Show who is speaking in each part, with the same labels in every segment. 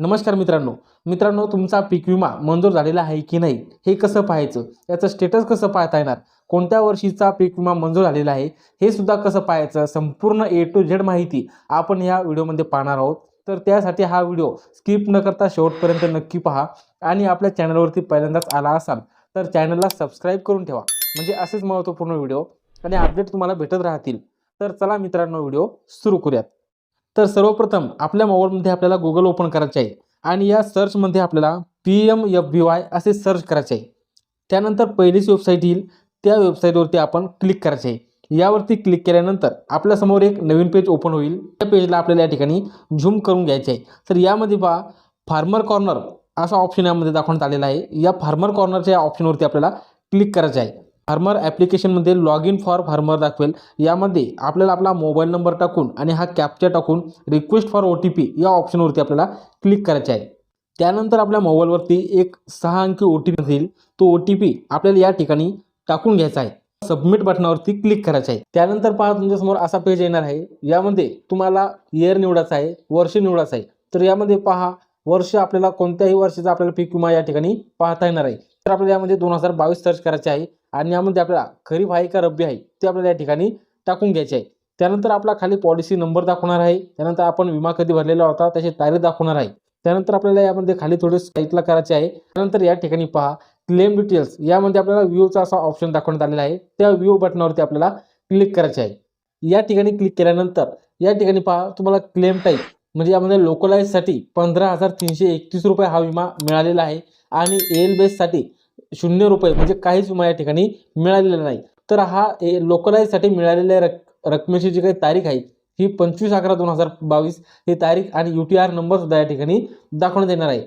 Speaker 1: नमस्कार मित्रांनो. मित्रांनो तुमचा पीक विमा मंजूर झालेला आहे की नाही हे कसं पाहायचं? याचं स्टेटस कसं पाहता येणार? कोणत्या वर्षीचा पीक विमा मंजूर झालेला आहे हे सुद्धा कसं पाहायचं? संपूर्ण ए टू झेड माहिती आपण या व्हिडिओमध्ये पाहणार आहोत. तर त्यासाठी हा व्हिडिओ स्किप न करता शेवटपर्यंत नक्की पहा आणि आपल्या चॅनलवरती पहिल्यांदाच आला असाल तर चॅनलला सबस्क्राईब करून ठेवा. म्हणजे असेच महत्त्वपूर्ण व्हिडिओ आणि अपडेट तुम्हाला भेटत राहतील. तर चला मित्रांनो व्हिडिओ सुरू करूयात. तर सर्वप्रथम आपल्या मोबाईलमध्ये आपल्याला गुगल ओपन करायचे आहे. आणि या सर्चमध्ये आपल्याला P M F B Y असे सर्च करायचे आहे. त्यानंतर पहिलीच वेबसाईट येईल. त्या वेबसाईटवरती आपण क्लिक करायचे आहे. यावरती क्लिक केल्यानंतर आपल्यासमोर एक नवीन पेज ओपन होईल. त्या पेजला आपल्याला या ठिकाणी झूम करून घ्यायचे आहे. तर यामध्ये पहा फार्मर कॉर्नर असा ऑप्शन यामध्ये दाखवण्यात आलेला आहे. या फार्मर कॉर्नरच्या ऑप्शनवरती आपल्याला क्लिक करायचे आहे. फार्मर ॲप्लिकेशनमध्ये लॉग इन फॉर फार्मर दाखवेल. यामध्ये आपल्याला आपला मोबाईल नंबर टाकून आणि हा कॅप्चा टाकून request for O T P या ऑप्शनवरती आपल्याला क्लिक करायचे आहे. त्यानंतर आपल्या मोबाईलवरती एक सहा अंकी ओ टी पी असेल तो ओ टी पी आपल्याला या ठिकाणी टाकून घ्यायचा आहे. सबमिट बटनावरती क्लिक करायचं आहे. त्यानंतर पहा तुमच्यासमोर असा पेज येणार आहे. यामध्ये तुम्हाला इयर निवडायचा आहे वर्ष निवडायचं आहे. तर यामध्ये पहा वर्ष आपल्याला कोणत्याही वर्षाचा आपल्याला पीक विमा या ठिकाणी पाहता येणार आहे. तर आपल्याला यामध्ये दोन हजार बावीस सर्च करायचे आहे. आणि यामध्ये आपल्याला खरीप आहे का रब्बी आहे ते आपल्याला या ठिकाणी टाकून घ्यायचे आहे. त्यानंतर आपला खाली पॉलिसी नंबर दाखवणार आहे. त्यानंतर आपण विमा कधी भरलेला होता त्याची तारीख दाखवणार आहे. त्यानंतर आपल्याला यामध्ये खाली थोडे साईटला करायचे आहे. त्यानंतर या ठिकाणी पहा क्लेम डिटेल्स यामध्ये आपल्याला व्ह्यूचा असा ऑप्शन दाखवण्यात आलेला आहे. त्या व्ह्यू बटनावरती आपल्याला क्लिक करायचे आहे. या ठिकाणी क्लिक केल्यानंतर या ठिकाणी पहा तुम्हाला क्लेम टाईप म्हणजे यामध्ये लोकलाईजसाठी पंधरा हजार तीनशे एकतीस रुपये हा विमा मिळालेला आहे. आणि एल बेससाठी शून्य रुपये म्हणजे काहीच विमा या ठिकाणी मिळालेला नाही. तर हा ए लोकलाईजसाठी मिळालेल्या रक रकमेची जी काही तारीख आहे ही पंचवीस अकरा दोन हजार बावीस ही तारीख आणि यू टी आर नंबरसुद्धा या ठिकाणी दाखवण्यात येणार आहे.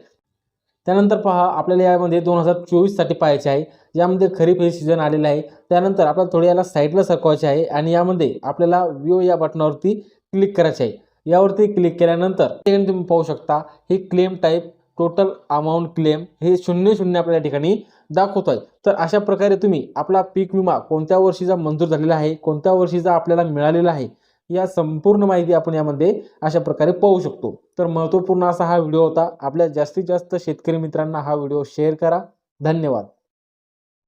Speaker 1: त्यानंतर पहा आपल्याला यामध्ये दोन हजार चोवीससाठी पाहायचे आहे. यामध्ये खरीप हे सीझन आलेलं आहे. त्यानंतर आपल्याला थोडे याला साईडला सरकवायचे आहे आणि यामध्ये आपल्याला व्यू या बटनावरती क्लिक करायचे आहे. यावरती क्लिक केल्यानंतर तुम्ही पाहू शकता हे claim type total amount claim हे शून्य शून्य आपल्या ठिकाणी दाखवत आहे तर अशा प्रकारे तुम्ही आपला पीक विमा कोणत्या वर्षीचा मंजूर झालेला आहे कोणत्या वर्षीचा आपल्याला मिळालेला आहे या संपूर्ण माहिती आपण यामध्ये अशा प्रकारे पाहू शकतो. तर महत्त्वपूर्ण असा हा व्हिडिओ होता. आपल्या जास्तीत जास्त शेतकरी मित्रांना हा व्हिडिओ शेअर करा. धन्यवाद.